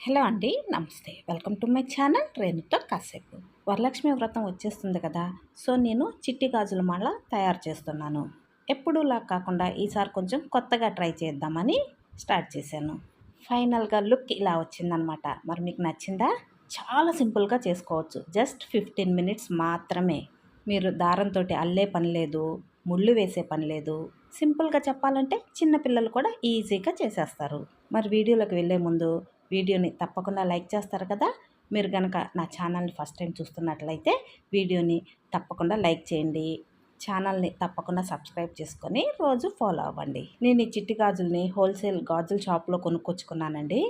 Hello అండి నమస్తే. Welcome to my channel రేణుతో కాసేపు. వరలక్ష్మి వ్రతం వచ్చేస్తుంది కదా సో నేను చిట్టి గాజుల మాల తయారు చేస్తున్నాను. ఎప్పుడూలా కాకుండా ఈసారి కొంచెం కొత్తగా ట్రై చేద్దామని స్టార్ట్ చేశాను. ఫైనల్గా లుక్ ఇలా వచ్చిందనమాట. మరి మీకు నచ్చిందా? చాలా సింపుల్గా చేసుకోవచ్చు. జస్ట్ ఫిఫ్టీన్ మినిట్స్ మాత్రమే. మీరు దారంతో అల్లే పని లేదు ముళ్ళు వేసే పని లేదు. సింపుల్గా చెప్పాలంటే చిన్నపిల్లలు కూడా ఈజీగా చేసేస్తారు. మరి వీడియోలోకి వెళ్ళే ముందు వీడియోని తప్పకుండా లైక్ చేస్తారు కదా. మీరు కనుక నా ఛానల్ని ఫస్ట్ టైం చూస్తున్నట్లయితే వీడియోని తప్పకుండా లైక్ చేయండి. ఛానల్ని తప్పకుండా సబ్స్క్రైబ్ చేసుకొని రోజు ఫాలో అవ్వండి. నేను ఈ చిట్టి గాజుల్ని హోల్సేల్ గాజుల షాప్లో కొనుక్కొచ్చుకున్నానండి.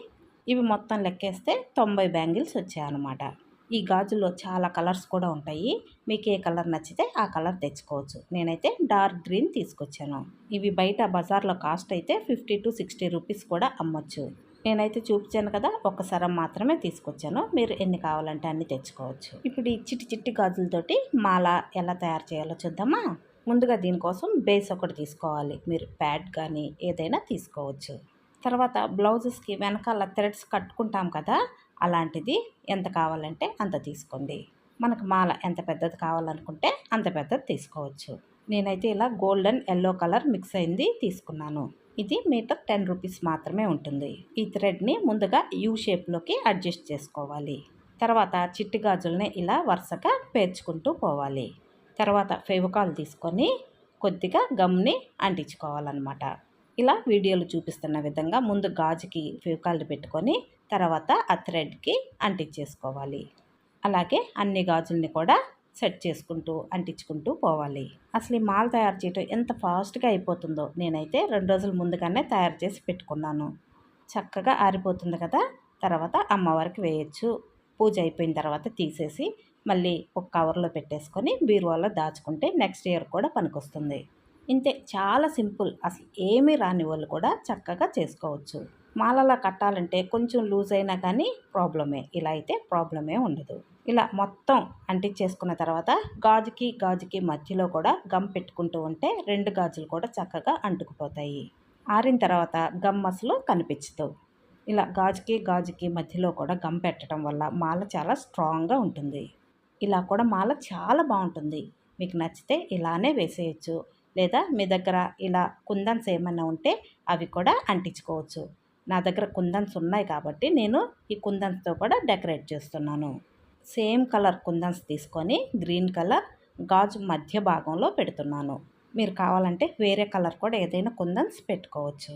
ఇవి మొత్తం లెక్కేస్తే తొంభై బ్యాంగిల్స్ వచ్చాయన్నమాట. ఈ గాజుల్లో చాలా కలర్స్ కూడా ఉంటాయి. మీకు ఏ కలర్ నచ్చితే ఆ కలర్ తెచ్చుకోవచ్చు. నేనైతే డార్క్ గ్రీన్ తీసుకొచ్చాను. ఇవి బయట బజార్లో కాస్ట్ అయితే ఫిఫ్టీ టు సిక్స్టీ రూపీస్ కూడా అమ్మొచ్చు. నేనైతే చూపించాను కదా ఒక సరం మాత్రమే తీసుకొచ్చాను. మీరు ఎన్ని కావాలంటే అన్ని తెచ్చుకోవచ్చు. ఇప్పుడు ఈ చిట్టి చిట్టి గాజులతోటి మాల ఎలా తయారు చేయాలో చూద్దామా? ముందుగా దీనికోసం బేస్ ఒకటి తీసుకోవాలి. మీరు ప్యాడ్ కానీ ఏదైనా తీసుకోవచ్చు. తర్వాత బ్లౌజెస్కి వెనకాల థ్రెడ్స్ కట్టుకుంటాం కదా అలాంటిది ఎంత కావాలంటే అంత తీసుకోండి. మనకు మాల ఎంత పెద్దది కావాలనుకుంటే అంత పెద్దది తీసుకోవచ్చు. నేనైతే ఇలా గోల్డెన్ ఎల్లో కలర్ మిక్స్ అయింది తీసుకున్నాను. ఇది మీటర్ టెన్ రూపీస్ మాత్రమే ఉంటుంది. ఈ థ్రెడ్ని ముందుగా యూ షేప్లోకి అడ్జస్ట్ చేసుకోవాలి. తర్వాత చిట్టి గాజుల్ని ఇలా వరుసగా పేర్చుకుంటూ పోవాలి. తర్వాత ఫెవికాల్ తీసుకొని కొద్దిగా గమ్ని అంటించుకోవాలన్నమాట. ఇలా వీడియోలు చూపిస్తున్న విధంగా ముందు గాజుకి ఫెవికాల్ని పెట్టుకొని తర్వాత ఆ థ్రెడ్కి అంటించేసుకోవాలి. అలాగే అన్ని గాజుల్ని కూడా సెట్ చేసుకుంటూ అంటించుకుంటూ పోవాలి. అసలు ఈ మాల తయారు చేయటం ఎంత ఫాస్ట్గా అయిపోతుందో నేనైతే రెండు రోజుల ముందుగానే తయారు చేసి పెట్టుకున్నాను. చక్కగా ఆరిపోతుంది కదా! తర్వాత అమ్మవారికి వేయచ్చు. పూజ అయిపోయిన తర్వాత తీసేసి మళ్ళీ ఒక కవర్లో పెట్టేసుకొని బీరువాలో దాచుకుంటే నెక్స్ట్ ఇయర్ కూడా పనికొస్తుంది. ఇంతే చాలా సింపుల్. అసలు ఏమీ రాని వాళ్ళు కూడా చక్కగా చేసుకోవచ్చు. మాలలా కట్టాలంటే కొంచెం లూజ్ అయినా కానీ ప్రాబ్లమే. ఇలా అయితే ప్రాబ్లమే ఉండదు. ఇలా మొత్తం అంటించేసుకున్న తర్వాత గాజుకి గాజుకి మధ్యలో కూడా గమ్ పెట్టుకుంటూ ఉంటే రెండు గాజులు కూడా చక్కగా అంటుకుపోతాయి. ఆరిన తర్వాత గమ్ అసలు కనిపించదు. ఇలా గాజుకి గాజుకి మధ్యలో కూడా గమ్ పెట్టడం వల్ల మాల చాలా స్ట్రాంగ్గా ఉంటుంది. ఇలా కూడా మాల చాలా బాగుంటుంది. మీకు నచ్చితే ఇలానే వేసేయచ్చు. లేదా మీ దగ్గర ఇలా కుందన్స్ ఏమైనా ఉంటే అవి కూడా అంటించుకోవచ్చు. నా దగ్గర కుందన్స్ ఉన్నాయి కాబట్టి నేను ఈ కుందన్స్తో కూడా డెకరేట్ చేస్తున్నాను. సేమ్ కలర్ కుందన్స్ తీసుకొని గ్రీన్ కలర్ గాజు మధ్య భాగంలో పెడుతున్నాను. మీరు కావాలంటే వేరే కలర్ కూడా ఏదైనా కుందన్స్ పెట్టుకోవచ్చు.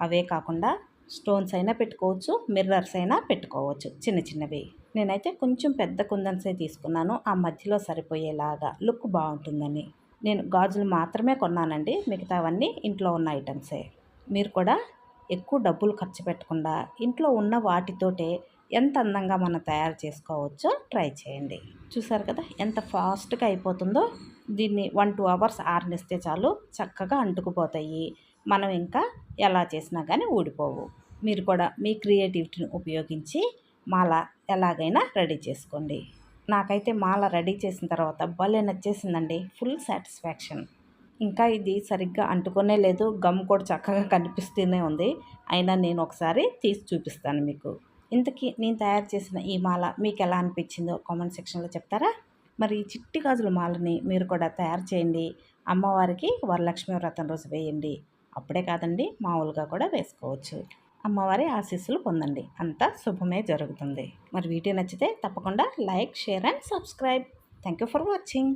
అవే కాకుండా స్టోన్స్ అయినా పెట్టుకోవచ్చు మిర్రర్స్ అయినా పెట్టుకోవచ్చు చిన్న చిన్నవి. నేనైతే కొంచెం పెద్ద కుందన్సే తీసుకున్నాను. ఆ మధ్యలో సరిపోయేలాగా లుక్ బాగుంటుందని. నేను గాజులు మాత్రమే కొన్నానండి. మిగతావన్నీ ఇంట్లో ఉన్న ఐటమ్సే. మీరు కూడా ఎక్కువ డబ్బులు ఖర్చు పెట్టకుండా ఇంట్లో ఉన్న వాటితోటే ఎంత అందంగా మనం తయారు చేసుకోవచ్చో ట్రై చేయండి. చూసారు కదా ఎంత ఫాస్ట్గా అయిపోతుందో. దీన్ని వన్ టూ అవర్స్ ఆరనిస్తే చాలు చక్కగా అంటుకుపోతాయి. మనం ఇంకా ఎలా చేసినా కానీ ఊడిపోవు. మీరు కూడా మీ క్రియేటివిటీని ఉపయోగించి మాల ఎలాగైనా రెడీ చేసుకోండి. నాకైతే మాల రెడీ చేసిన తర్వాత భలే నచ్చేసిందండి. Full satisfaction. ఇంకా ఇది సరిగ్గా అంటుకునే లేదు. గమ్ కూడా చక్కగా కనిపిస్తూనే ఉంది. అయినా నేను ఒకసారి తీసి చూపిస్తాను మీకు. ఇంతకీ నేను తయారు చేసిన ఈ మాల మీకు ఎలా అనిపించిందో కామెంట్ సెక్షన్లో చెప్తారా? మరి ఈ చిట్టి గాజుల మాలని మీరు కూడా తయారు చేయండి. అమ్మవారికి వరలక్ష్మి వ్రతం రోజు వేయండి. అప్పుడే కాదండి మామూలుగా కూడా వేసుకోవచ్చు. అమ్మవారి ఆశీస్సులు పొందండి. అంతా శుభమే జరుగుతుంది. మరి వీడియో నచ్చితే తప్పకుండా like share and subscribe. Thank you for watching.